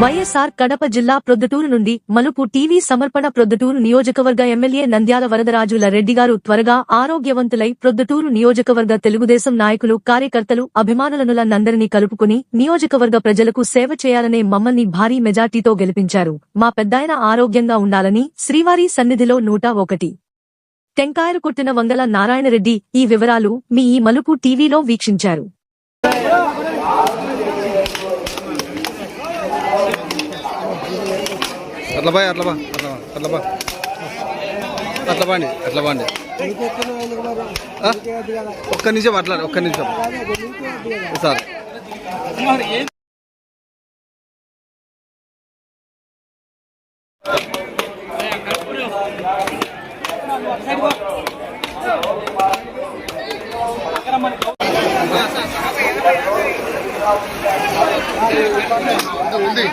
వైఎస్ఆర్ కడప జిల్లా ప్రొద్దుటూరు నుండి మలుపు టీవీ సమర్పణ ప్రొద్దుటూరు నియోజకవర్గ ఎమ్మెల్యే నంద్యాల వరదరాజుల రెడ్డి గారు త్వరగా ఆరోగ్యవంతులై ప్రొద్దుటూరు నియోజకవర్గ తెలుగుదేశం నాయకులు కార్యకర్తలు అభిమానులనులందరినీ కలుపుకుని నియోజకవర్గ ప్రజలకు సేవ చేయాలనే మమ్మల్ని భారీ మెజార్టీతో గెలిపించారు. మా పెద్దాయన ఆరోగ్యంగా ఉండాలని శ్రీవారి సన్నిధిలో నూట ఒకటి. టెంకాయలు కొట్టిన వంగల నారాయణరెడ్డి ఈ వివరాలు మీ ఈ మలుపు టీవీలో వీక్షించారు. అట్లా బాయ్ అట్లా బా అట్లా బా అట్లా బా అట్లా బాండి అట్లా బాండి ఒక్క నిమిషం అట్లా ఒక్క నిమిషం. సార్. ఉంది